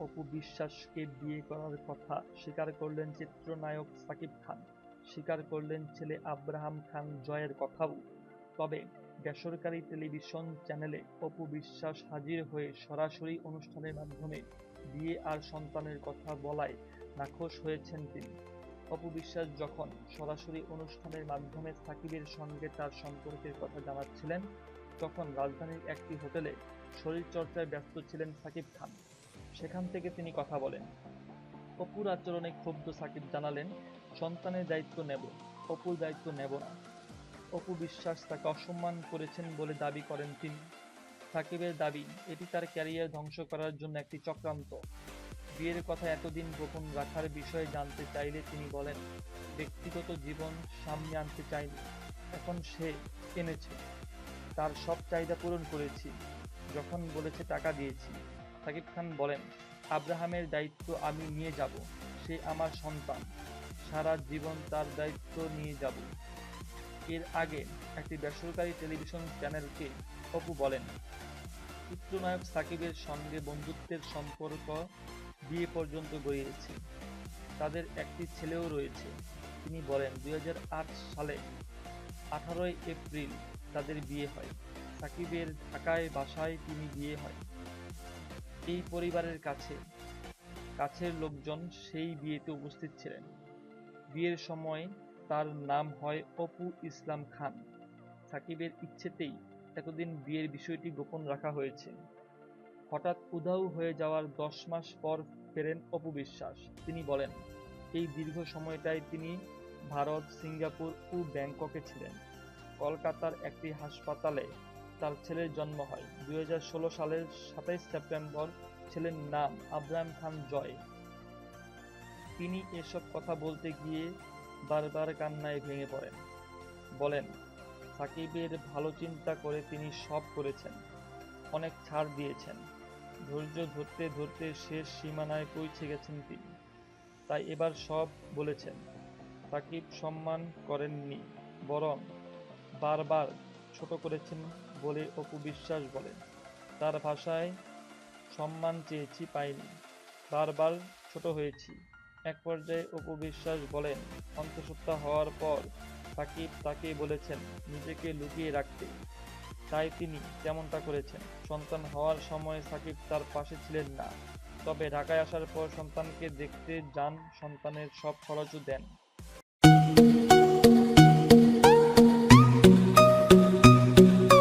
অপু বিশ্বাসকে বিয়ে করার কথা স্বীকার করলেন চিত্রনায়ক সাকিব খান। স্বীকার করলেন ছেলে আব্রাহাম খান জয়ের কথাও। তবে বেসরকারি টেলিভিশন চ্যানেলে অপু বিশ্বাস হাজির হয়ে সরাসরি অনুষ্ঠানের মাধ্যমে বিয়ে আর সন্তানের কথা বলায় নাখোশ হয়েছেন তিনি। অপু বিশ্বাস যখন সরাসরি অনুষ্ঠানের মাধ্যমে সাকিবের সঙ্গে তার সম্পর্কের কথা জানাচ্ছিলেন, তখন রাজধানীর একটি হোটেলে শরীরচর্চায় ব্যস্ত ছিলেন সাকিব খান। সেখান থেকে তিনি কথা বলেন। অপুর আচরণে ক্ষুব্ধ সাকিব জানালেন, সন্তানের দায়িত্ব নেব, অপুর দায়িত্ব নেব না। অপু বিশ্বাস তাকে অসম্মান করেছেন বলে দাবি করেন তিনি। সাকিবের দাবি, এটি তার ক্যারিয়ার ধ্বংস করার জন্য একটি চক্রান্ত। বিয়ের কথা এতদিন গোপন রাখার বিষয়ে জানতে চাইলে তিনি বলেন, ব্যক্তিগত জীবন সামনে আনতে চাইনি, এখন সে এনেছে। তার সব চাহিদা পূরণ করেছি, যখন বলেছে টাকা দিয়েছি। সাকিব খান বলেন, আব্রাহামের দায়িত্ব আমি নিয়ে যাব, সে আমার সন্তান। সারা জীবন তার দায়িত্ব নিয়ে যাব। এর আগে একটি বেসরকারি টেলিভিশন চ্যানেলকে অপু বলেন, চিত্রনায়ক সাকিবের সঙ্গে বন্ধুত্বের সম্পর্ক বিয়ে পর্যন্ত গড়িয়েছে। তাদের একটি ছেলেও রয়েছে। তিনি বলেন দু হাজার আট সালে আঠারোই এপ্রিল তাদের বিয়ে হয়। সাকিবের ঢাকায় বাসায় তিনি বিয়ে হয়। এই পরিবারের কাছে, কাছের লোকজন সেই বিয়েতে উপস্থিত ছিলেন। বিয়ের সময় তার নাম হয় অপু ইসলাম খান। সাকিবের ইচ্ছেতেই এতদিন বিয়ের বিষয়টি গোপন রাখা হয়েছে। হঠাৎ উধাও হয়ে যাওয়ার দশ মাস পর ফেরেন অপু বিশ্বাস। তিনি বলেন, এই দীর্ঘ সময়টায় তিনি ভারত, সিঙ্গাপুর ও ব্যাংককে ছিলেন। কলকাতার একটি হাসপাতালে তার ছেলের জন্ম হয়। দুই হাজার ষোলো সালের সাতাইশ সেপ্টেম্বর ছেলের নাম আব্রাহাম খান জয়। তিনি এসব কথা বলতে গিয়ে বারবার কান্নায় ভেঙে পড়েন। বলেন, সাকিবের ভালো চিন্তা করে তিনি সব করেছেন। অনেক ছাড় দিয়েছেন। ধৈর্য ধরতে ধরতে শেষ সীমানায় পৌঁছে গেছেন তিনি। তাই এবার সব বলেছেন, সাকিব সম্মান করেননি, বরং বারবার ছোট করেছেন বলে অপু বিশ্বাস বলেন তার ভাষায় সম্মান চেয়েছি পাইনি। বারবার ছোট হয়েছি। এক পর্যায়ে অপু বিশ্বাস বলেন, অন্তঃসত্ত্বা হওয়ার পর সাকিব তাকে বলেছেন নিজেকে লুকিয়ে রাখতে। তাই তিনি তেমনটা করেছেন, সন্তান হওয়ার সময় সাকিব তার পাশে ছিলেন না। তবে ঢাকায় আসার পর সন্তানকে দেখতে যান, সন্তানের সব খরচও দেন।